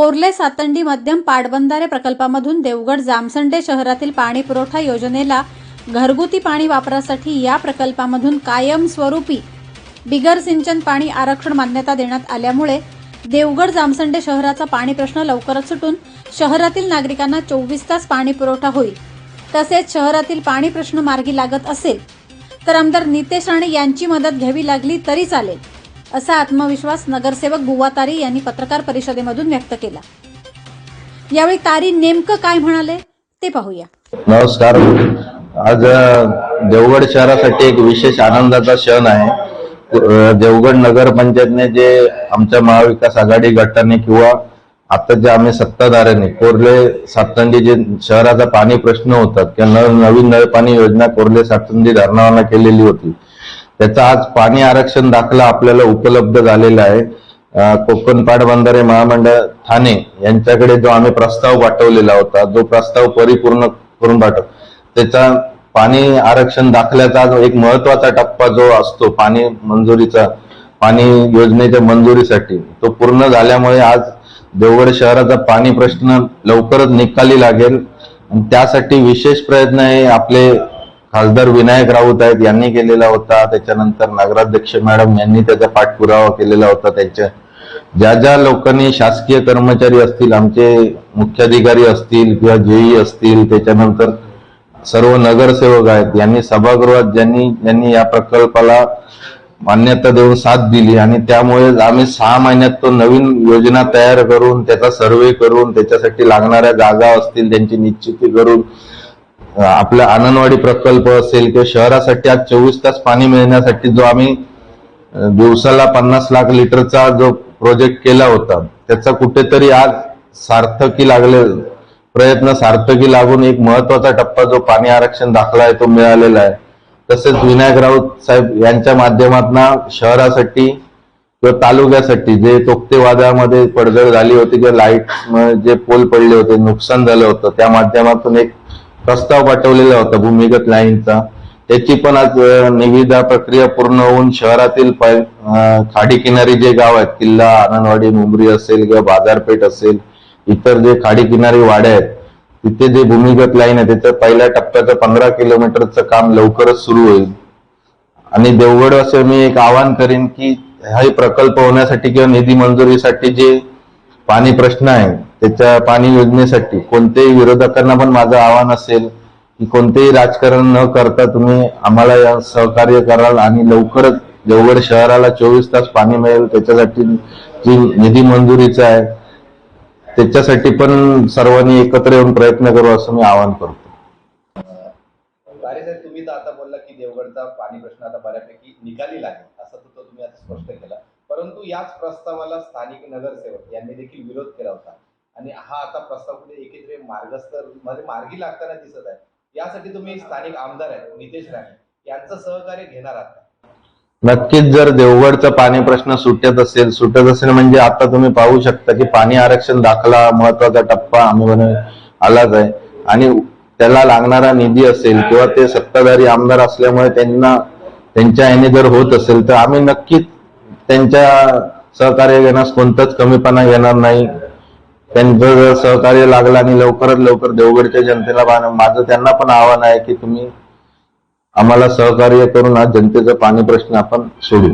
कोर्ले सातंडी मध्यम पाटबंधारे प्रकल्पामधून देवगड जामसंडे शहरातील पाणी पुरवठा योजनेला घरगुती पाणी वापरासाठी या प्रकल्पामधून कायमस्वरूपी बिगर सिंचन पाणी आरक्षण मान्यता देण्यात आल्यामुळे देवगड जामसंडे शहराचा पाणी प्रश्न लवकरच सुटून शहरातील नागरिकांना चोवीस तास पाणी पुरवठा होईल. तसेच शहरातील पाणी प्रश्न मार्गी लागत असेल तर आमदार नितेश राणे यांची मदत घ्यावी लागली तरी चालेल. असा आत्मविश्वास नगरसेवक बुवा तारी यांनी पत्रकार परिषदेमधून व्यक्त केला. यावेळी तारी नेमकं काय म्हणाले ते पाहूया. नमस्कार. आज देवगड शहरासाठी एक विशेष आनंदाचा क्षण आहे. देवगड नगर पंचायतने जे आमच्या महाविकास आघाडी गटाने किंवा आता जे आम्ही सत्ताधाऱ्यांनी कोरले सातंडी जे शहराचा पाणी प्रश्न होता किंवा नवीन नळ पाणी योजना कोरले सातंडी धरणावाला केलेली होती. त्याचा आज पाणी आरक्षण दाखला आपल्याला उपलब्ध झालेला आहे. अ, कोकण पाटबंधारे महामंडळ ठाणे यांच्याकडे जो आम्ही प्रस्ताव पाठवलेला होता जो प्रस्ताव परिपूर्ण करून पाठव त्याचा पाणी आरक्षण दाखल्याचा जो एक महत्त्वाचा टप्पा जो असतो पाणी मंजुरीचा पाणी योजनेच्या मंजुरीसाठी तो पूर्ण झाल्यामुळे आज देवगड शहराचा पाणी प्रश्न लवकरच निकाली लागेल. त्यासाठी विशेष प्रयत्न हे आपले खासदार विनायक राऊत आहेत यांनी केलेला होता. त्याच्यानंतर नगराध्यक्ष मॅडम यांनी त्याचा पाठपुरावा केलेला होता. त्यांच्या ज्या ज्या लोकांनी शासकीय कर्मचारी असतील आमचे मुख्याधिकारी असतील किंवा जेई असतील त्याच्यानंतर सर्व नगरसेवक आहेत. यांनी सभागृहात ज्यांनी ज्यांनी या प्रकल्पाला मान्यता देऊन साथ दिली आणि त्यामुळे आम्ही सहा महिन्यात तो नवीन योजना तयार करून त्याचा सर्वे करून त्याच्यासाठी लागणाऱ्या जागा असतील त्यांची निश्चिती करून आपला आनंदवाडी प्रकल्प असेल किंवा शहरासाठी आज चोवीस तास पाणी मिळण्यासाठी जो आम्ही दिवसाला पन्नास लाख लिटरचा जो प्रोजेक्ट केला होता त्याचा कुठेतरी आज सार्थकी लागले प्रयत्न सार्थकी लागून एक महत्त्वाचा टप्पा जो पाणी आरक्षण दाखला आहे तो मिळालेला आहे. तसेच विनायक राऊत साहेब यांच्या माध्यमातून शहरासाठी किंवा तालुक्यासाठी जे तोक्ते वादळामध्ये पडझड झाली होती किंवा लाइट जे पोल पडले होते नुकसान झालं होतं त्या माध्यमातून एक प्रस्ताव पाठवलेला होता भूमिगत लाईनचा. त्याची पण आज निविदा प्रक्रिया पूर्ण होऊन शहरातील पै- खाडी किनारी जे गाव आहेत किल्ला आनंदवाडी मुंबरी असेल किंवा बाजारपेठ असेल इतर जे खाडी किनारी वाड्या आहेत तिथे जे भूमिगत लाईन आहे त्याचं पहिल्या टप्प्याचं पंधरा किलोमीटरचं काम लवकरच सुरू होईल. आणि देवगड असं मी एक आवाहन करेन की हे प्रकल्प होण्यासाठी किंवा निधी मंजुरीसाठी जे पाणी प्रश्न आहे त्याच्या पाणी योजनेसाठी कोणत्याही विरोधकांना पण माझं आव्हान असेल की कोणतेही राजकारण न करता तुम्ही आम्हाला या सहकार्य कराल आणि लवकरच देवगड शहराला चोवीस तास पाणी मिळेल. त्याच्यासाठी जी निधी मंजुरीचा आहे त्याच्यासाठी पण सर्वांनी एकत्र येऊन प्रयत्न करू असं मी आवाहन करतो. तुम्ही तर आता बोलला की देवगडचा पाणी प्रश्न आता बऱ्यापैकी निकाली लागेल. असं तुम्ही आता स्पष्ट केला. परंतु याच प्रस्तावाला स्थानिक नगरसेवक यांनी देखील विरोध केला होता. आणि हा आता प्रस्ताव कुठे एकत्रित मार्गस्थमध्ये मार्गी लागताना दिसत आहे. यासाठी तुम्ही स्थानिक आमदार आहेत नितेश राणे. यांचं सहकार्य घेणार आहात नक्कीच जर देवगडचा पाणी प्रश्न सुटत असेल सुटत असेल म्हणजे आता तुम्ही पाहू शकता की पाणी आरक्षण दाखला महत्त्वाचा टप्पा आम्ही म्हणे आलाच आहे. आणि त्याला लागणारा निधी असेल किंवा ते सत्ताधारी आमदार असल्यामुळे त्यांना त्यांच्या याने जर होत असेल तर आम्ही नक्कीच त्यांच्या सहकार्य घेण्यास कोणताच कमीपणा येणार नाही. त्यांचं जर सहकार्य लागलं आणि लवकरात लवकर देवगडच्या जनतेला पाहणं- माझं त्यांना पण आव्हान आहे की तुम्ही आम्हाला सहकार्य करून हा जनतेचा पाणी प्रश्न आपण सोडू.